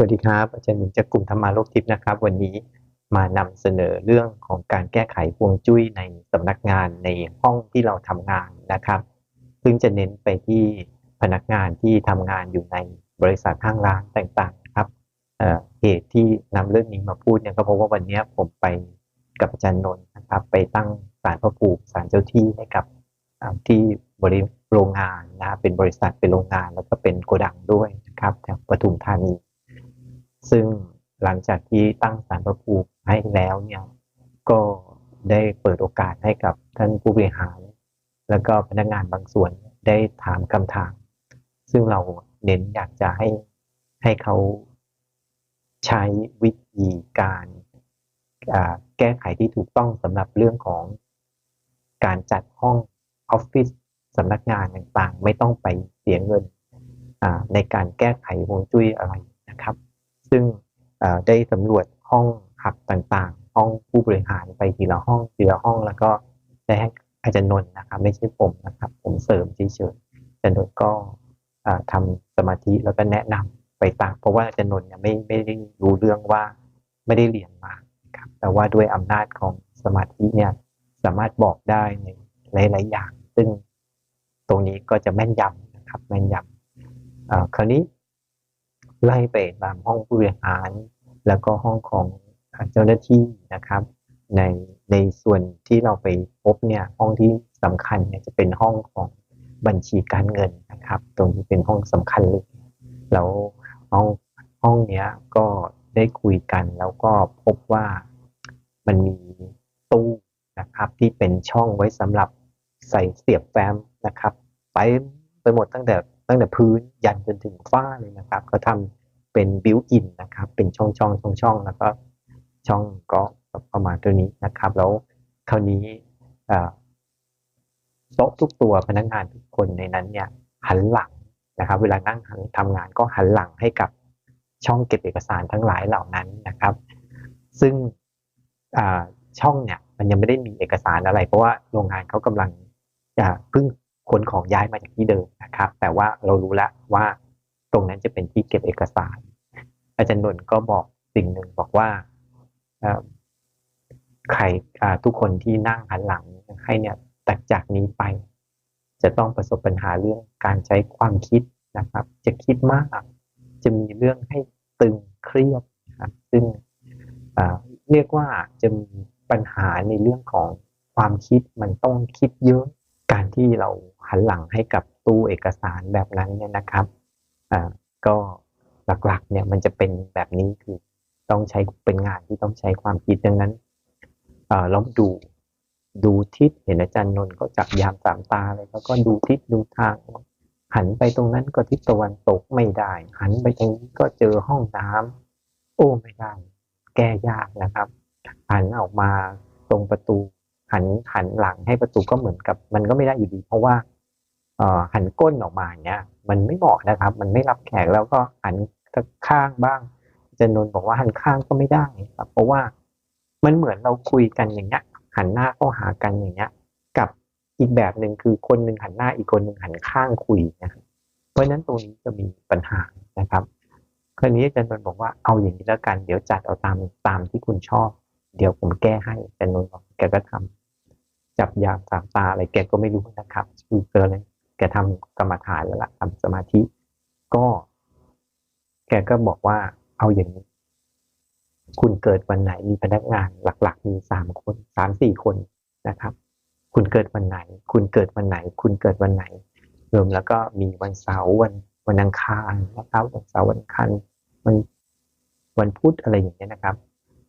วัสดีครับ อาจารย์หนึ่งจากกลุ่มธรรมาโลกทิพย์นะครับ วันนี้มานำเสนอเรื่องของการแก้ไขฮวงจุ้ยในสำนักงานในห้องที่เราทำงานนะครับ ซึ่งจะเน้นไปที่พนักงานที่ทำงานอยู่ในบริษัทห้างร้านต่างๆครับเเหตุที่นำเรื่องนี้มาพูดเนี่ยก็เพราะว่าวันนี้ผมไปกับอาจารย์นนท์นะครับ ไปตั้งศาลพระภูมิศาลเจ้าที่ให้กับที่บริโรงงานนะครับเป็นบริษัทเป็นโรงงานแล้วก็เป็นโกดังด้วยนะครับแถวปทุมธานี ซึ่งหลังจากที่ตั้งศาลพระภูมิให้แล้วเนี่ยก็ได้เปิดโอกาสให้กับท่านผู้บริหาร แล้วก็พนักงานบางส่วนได้ถามคำถาม ซึ่งเราเน้นอยากจะให้ให้เขาใช้วิธีการแก้ไขที่ถูกต้องสำหรับเรื่องของการจัดห้องออฟฟิศสำนักงานต่างๆ ไม่ต้องไปเสียเงินในการแก้ไขฮวงจุ้ยอะไรนะครับ ซึ่งได้สำรวจห้องหับต่างๆ ห้องผู้บริหารไปทีละห้องทีละห้องแล้วก็ได้ให้อาจารย์นนท์นะครับ ไม่ใช่ผมนะครับ ผมเสริมเฉยๆอาจารย์นนท์ก็เอ่อทำสมาธิแล้วก็แนะนำไปตามเพราะว่าอาจารย์นนท์เนี่ยไม่ไม่ได้รู้เรื่องว่าไม่ได้เรียนมาครับ แต่ว่าด้วยอำนาจของสมาธิเนี่ยสามารถบอกได้ในหลายๆอย่าง ซึ่งตรงนี้ก็จะแม่นยำนะครับ แม่นยำคราวนี้ ไล่ไปตามห้องผู้บริหาร แล้วก็ห้องของเจ้าหน้าที่นะครับ ในในส่วนที่เราไปพบเนี่ยห้องที่สำคัญเนี่ยจะเป็นห้องของบัญชีการเงินนะครับ ตรงนี้เป็นห้องสำคัญเลยแล้วห้องห้องเนี้ยก็ได้คุยกันแล้วก็พบว่ามันมีตู้นะครับที่เป็นช่องไว้สำหรับใส่เสียบแฟ้มนะครับ ไปไปหมดตั้งแต่ ตั้งแต่พื้นยันจนถึงฝ้าเลยนะครับก็ทำเป็นบิวอินนะครับ เป็นช่องช่องช่องช่องแล้วก็ช่องก็ประมาณตัวนี้นะครับ แล้วคราวนี้โต๊ะทุกตัวพนักงานทุกคนในนั้นเนี่ยหันหลังนะครับ เวลานั่งทำงานก็หันหลังให้กับช่องเก็บเอกสารทั้งหลายเหล่านั้นนะครับ ซึ่งช่องเนี่ยมันยังไม่ได้มีเอกสารอะไร เพราะว่าโรงงานเขากำลังจะเพิ่ง ขนของย้ายมาจากที่เดิมนะครับ แต่ว่าเรารู้แล้วว่าตรงนั้นจะเป็นที่เก็บเอกสาร อาจารย์นนท์ก็บอกสิ่งหนึ่งบอกว่าใครทุกคนที่นั่งหันหลังให้เนี่ยแต่จากนี้ไป จะต้องประสบปัญหาเรื่องการใช้ความคิดนะครับ จะคิดมากจะมีเรื่องให้ตึงเครียดนะครับซึ่งเรียกว่าจะมีปัญหาในเรื่องของความคิดมันต้องคิดเยอะ การที่เราหันหลังให้กับตู้เอกสารแบบนั้นเนี่ยนะครับอ่าก็หลักๆเนี่ยมันจะเป็นแบบนี้คือต้องใช้เป็นงานที่ต้องใช้ความคิดดังนั้นเอ่อลองดูดูทิศเห็นอาจารย์นนท์ก็จับยามสามตาเลยแล้วก็ดูทิศดูทาง หันไปตรงนั้นก็ทิศตะวันตกไม่ได้ หันไปตรงนี้ก็เจอห้องน้ำโอ้ไม่ได้ แก้ยากนะครับ หันออกมาตรงประตู หันหันหลังให้ประตูก็เหมือนกับ มันก็ไม่ได้อยู่ดี เพราะว่าเอ่อหันก้นออกมาเนี่ยมันไม่เหมาะนะครับ มันไม่รับแขกแล้วก็หันข้างบ้างอาจารย์นนบอกว่าหันข้างก็ไม่ได้ครับ เพราะว่ามันเหมือนเราคุยกันอย่างเงี้ย หันหน้าเข้าหากันอย่างเงี้ย กับอีกแบบหนึ่งคือคนหนึ่งหันหน้าอีกคนหนึ่งหันข้างคุยนะครับเพราะฉะนั้นตรงนี้จะมีปัญหานะครับคราวนี้อาจารย์นนบอกว่าเอาอย่างนี้แล้วกัน เดี๋ยวจัดเอาตามตามที่คุณชอบ เดี๋ยวผมแก้ให้อาจารย์นนบอกแกก็ทำ จับยามสามตาอะไรแกก็ไม่รู้นะครับคือเกินเลยแกทำกรรมฐานแล้วล่ะทำสมาธิ ก็ แกก็บอกว่าเอาอย่างนี้ คุณเกิดวันไหนมีพนักงานหลัก ๆ มีสามคนสามสี่คนนะครับ คุณเกิดวันไหน คุณเกิดวันไหน คุณเกิดวันไหนรวมแล้วก็มีวันเสาร์วันวันอังคารนะครับวันเสาร์วันอังคารวันวันพุธอะไรอย่างเงี้ยนะครับ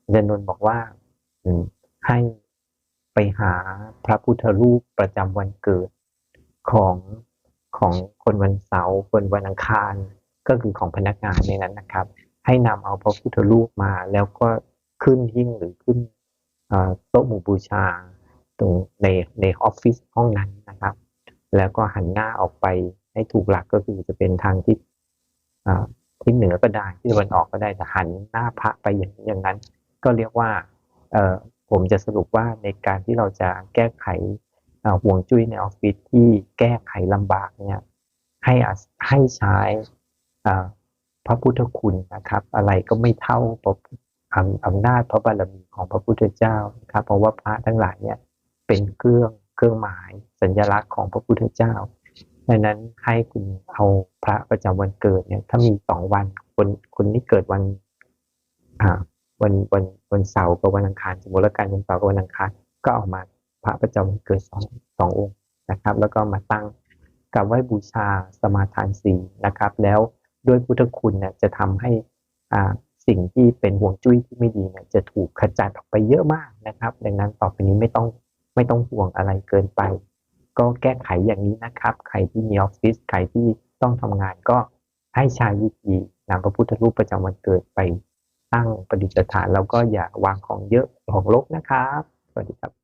อาจารย์นน์บอกว่า อืมให้ ไปหาพระพุทธรูปประจำวันเกิดของของคนวันเสาร์คนวันอังคาร ก็คือของพนักงานในนั้นนะครับ ให้นำเอาพระพุทธรูปมา แล้วก็ขึ้นหิ้งหรือขึ้นโต๊ะหมู่บูชาตรงในในออฟฟิศห้องนั้นนะครับ แล้วก็หันหน้าออกไปให้ถูกหลักก็คือจะเป็นทางทิศอ่ทิศเหนือก็ได้ที่ตะวันออกก็ได้แต่หันหน้าพระไปอย่างอย่างนั้น ก็เรียกว่า ผมจะสรุปว่าในการที่เราจะแก้ไขห่วงจุ้ยในออฟฟิศที่แก้ไขลำบากเนี่ยให้อาให้ใช้พระพุทธคุณนะครับ อะไรก็ไม่เท่าอำอำนาจพระบารมีของพระพุทธเจ้านะครับเพราะว่าพระทั้งหลายเนี่ยเป็นเครื่องเครื่องหมายสัญลักษณ์ของพระพุทธเจ้าดังนั้นให้คุณเอาพระประจำวันเกิดเนี่ยถ้ามีสองวันคนคนที่เกิดวัน วันวันวันเสาร์กับวันอังคารสมมติแล้วกันวันเสาร์กับวันอังคารก็เอามาพระประจำวันเกิดสองสององค์นะครับ แล้วก็มาตั้งกับไหว้บูชาสมาทานศีลนะครับ แล้วด้วยพุทธคุณเนี่ยจะทำให้อ่าสิ่งที่เป็นห่วงจุ้ยที่ไม่ดีเนี่ยจะถูกขจัดออกไปเยอะมากนะครับ ดังนั้นต่อไปนี้ไม่ต้องไม่ต้องห่วงอะไรเกินไป ก็แก้ไขอย่างนี้นะครับ ใครที่มีออฟฟิศใครที่ต้องทำงานก็ให้ใช้วิธีนำพระพุทธรูปประจำวันเกิดไป ตั้งประดิษฐานแล้วก็อย่าวางของเยอะของลกนะครับ สวัสดีครับ